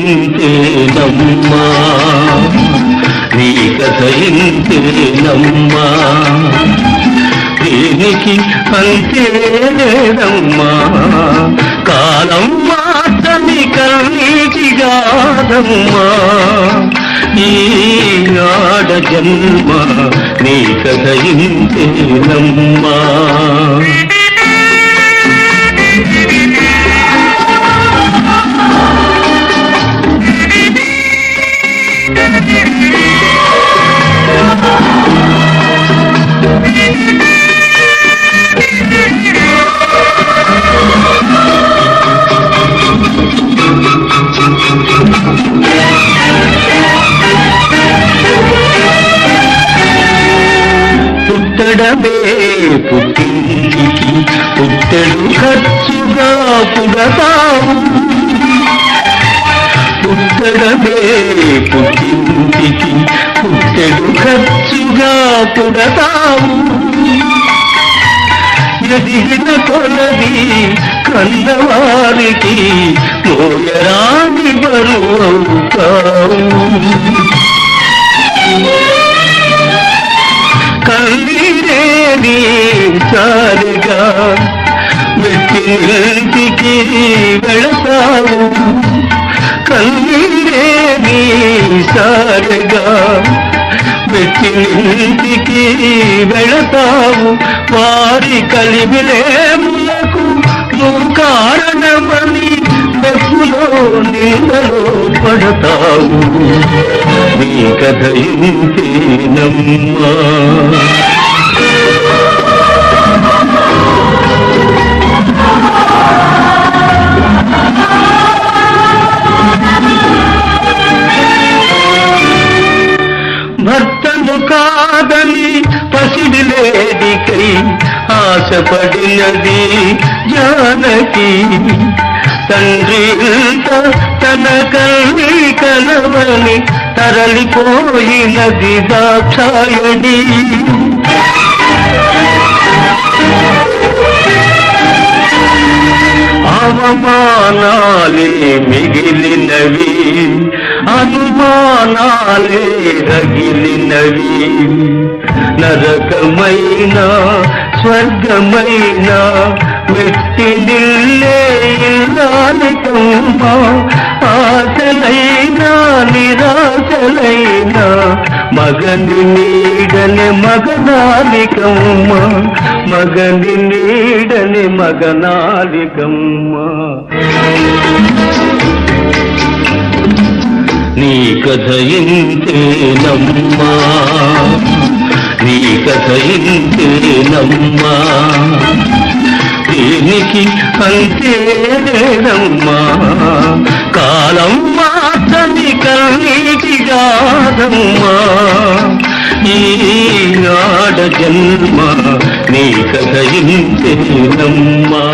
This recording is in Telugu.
ఇంతేనమ్మా నీ కథ ఇంతేనమ్మా దీనికి అంతే కాలం మాత్రమి కన్నీటిగాదమ్మా ఈ ఆడ జన్మ నీ కథ ఇంతేనమ్మా ఖర్చుగా పుట్టడమే పుట్టింటికి పుట్టెడు ఖర్చుగా పుడతావు ఎదిగిన కొలది కన్నవారికి మోయరాని బరువు అవుతావు వెట్టింటికి వెళతావు. కన్నీరేని సారగా వెట్టింటికి వెళతావు. వారి కలిమిలేములకు నువ్వు కారణమని బస్సులో నీళ్ళలో పడతావు. నీ కథ ఇంతేనమ్మా లేడికై ఆశపడినది జానకి. తండ్రి తన కల్లి కలవని తరలిపోయినది దాక్షాయణి. అవమానాలే మిగిలినవి అనుమానాలే రగిలినవి. నరకమైన స్వర్గమైన వెట్టి ఇల్లాలికమ్మా ఆశలైనా నిరాశలైనా మగని నీడని మగనాలికమ్మ మగని నీడని మగనాలికమ్మ. నీ కథ ఇంతేనమ్మా. ఇంతేనమ్మా దీనికి అంతే లేదమ్మా కాలం మాత్రమి కన్నీటిగాదమ్మా ఈ ఆడ జన్మ నీ కథ ఇంతేనమ్మా.